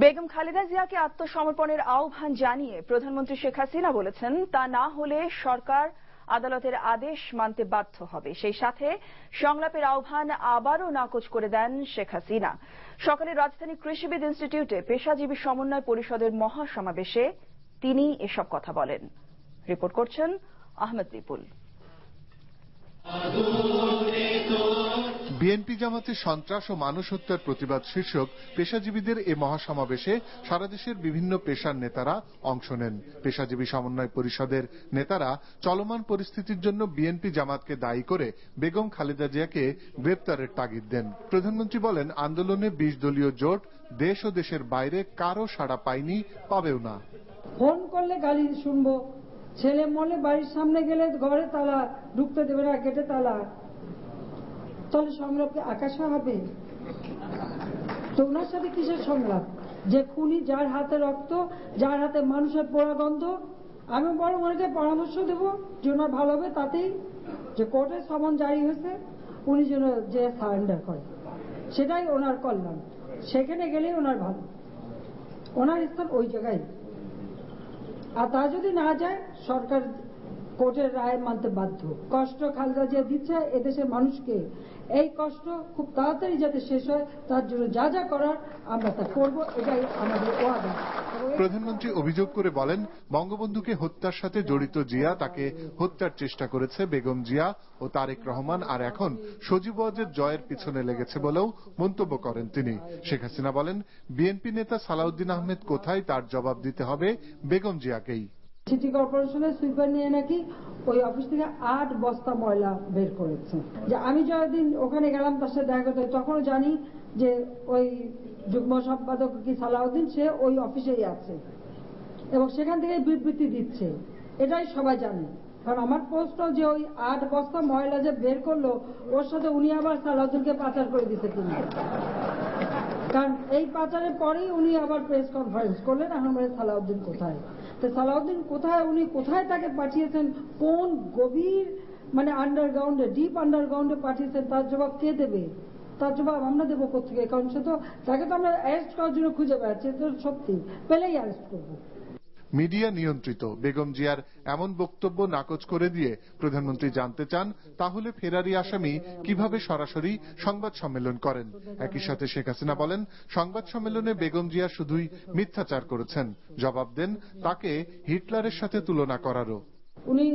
বেগম খালেদা জিয়াকে আত্মসমর্পণের আহ্বান জানিয়ে প্রধানমন্ত্রী শেখ হাসিনা বলেছেন, তা না হলে সরকার আদালতের আদেশ মানতে বাধ্য হবে। সেই সাথে সংলাপের আহ্বান আবারও নাকচ করে দেন শেখ হাসিনা। সকালে রাজধানী কৃষিবিদ ইনস্টিটিউটে পেশাজীবী সমন্বয় পরিষদের মহাসমাবেশে তিনি এসব কথা বলেন। রিপোর্ট করছেন আহমেদ বিপুল বিএনপি জামাতের সন্ত্রাস ও মানুষ হত্যার প্রতিবাদ শীর্ষক পেশাজীবীদের এ মহাসমাবেশে সারা দেশের বিভিন্ন পেশার নেতারা অংশ নেন। পেশাজীবী সমন্বয় পরিষদের নেতারা চলমান পরিস্থিতির জন্য বিএনপি জামাতকে দায়ী করে বেগম খালেদা জিয়াকে গ্রেপ্তারের তাগিদ দেন। প্রধানমন্ত্রী বলেন, আন্দোলনে বিশ দলীয় জোট, দেশ ও দেশের বাইরে কারও সাড়া পায়নি, পাবেও না। ফোন করলে গালি শুনব। ছেলে মলে বাড়ির সামনে গেলে ঘরে তালা, ঢুকতে দেবে না, গেটে তালা। তাহলে সংলাপকে আকাশে হবে। তো ওনার সাথে কিসের সংলাপ? যে খুনি যার হাতে রক্ত, যার হাতে মানুষের পোড়া গন্ধ, আমি বড় ওনাকে পরামর্শ দেব, যে ওনার ভালো হবে তাতেই যে কোর্টে সমন জারি হয়েছে, উনি যেন যে সারেন্ডার করে। সেটাই ওনার কল্যাণ। সেখানে গেলেই ওনার ভালো। ওনার স্থান ওই জায়গায়। আর তা যদি না যায়, সরকার কোর্টের রায় মানতে বাধ্য। কষ্ট খালদা জিয়া দিচ্ছে এদেশের মানুষকে। এই কষ্ট খুব তাড়াতাড়ি যাতে শেষ হয়, তার জন্য যা যা করার আমরা তা করব, এটাই আমাদের ওয়াদা। প্রধানমন্ত্রী অভিযোগ করে বলেন, বঙ্গবন্ধুকে হত্যার সাথে জড়িত জিয়া তাকে হত্যার চেষ্টা করেছে বেগম জিয়া ও তারেক রহমান, আর এখন সজীব ওয়াজের জয়ের পিছনে লেগেছে বলেও মন্তব্য করেন তিনি। শেখ হাসিনা বলেন, বিএনপি নেতা সালাউদ্দিন আহমেদ কোথায় তার জবাব দিতে হবে বেগম জিয়াকেই। সিটি কর্পোরেশনের সুইপার নিয়ে নাকি ওই অফিস থেকে আট বস্তা ময়লা বের করেছে। যে আমি যতদিন ওখানে গেলাম, তার সাথে দেখা করতে তখনও জানি যে ওই যুগ্ম সম্পাদক কি সালাউদ্দিন, সে ওই অফিসেই আছে। এবং সেখান থেকে বিবৃতি দিচ্ছে। এটাই সবাই জানে। কারণ আমার প্রশ্ন যে ওই আট বস্তা ময়লা যে বের করল, ওর সাথে উনি আবার সালাউদ্দিনকে পাচার করে দিতে কিনা? কারণ এই পাচারের পরেই উনি আবার প্রেস কনফারেন্স করলেন বলে সালাউদ্দিন কোথায়? তো সালাউদ্দিন কোথায়, উনি কোথায় তাকে পাঠিয়েছেন? কোন গভীর মানে আন্ডারগ্রাউন্ডে ডিপ আন্ডারগ্রাউন্ডে পাঠিয়েছেন? তার জবাব কে দেবে? তার জবাব আমরা দেবো কোথেকে কারণ সে তো, তাকে তো আমরা অ্যারেস্ট করার জন্য খুঁজে বেড়াচ্ছি। সত্যি। পেলেই অ্যারেস্ট করব। মিডিয়া নিয়ন্ত্রিত। বেগম জিয়ার এমন বক্তব্য নাকচ করে দিয়ে প্রধানমন্ত্রী জানতে চান, তাহলে ফেরারি আসামি কীভাবে সরাসরি সংবাদ সম্মেলন করেন? একই সাথে শেখ হাসিনা বলেন, সংবাদ সম্মেলনে বেগম জিয়া শুধুই মিথ্যাচার করেছেন। জবাব দেন, তাকে হিটলারের সাথে তুলনা করারও। উনি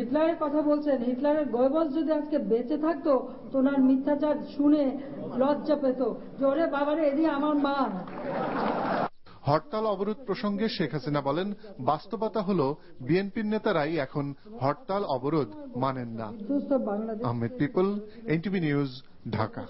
হিটলারের কথা বলছেন। হিটলারের গয়বস যদি আজকে বেঁচে থাকতো, তো ওনার মিথ্যাচার শুনে লজ্জা পেত। ওরে বাবারে, এদিকে আমার মা। হরতাল অবরোধ প্রসঙ্গে শেখ হাসিনা বলেন বাস্তবতা হল বিএনপির নেতারাই এখন হরতাল অবরোধ মানেন না। Ahmed Pipul NTV news Dhaka.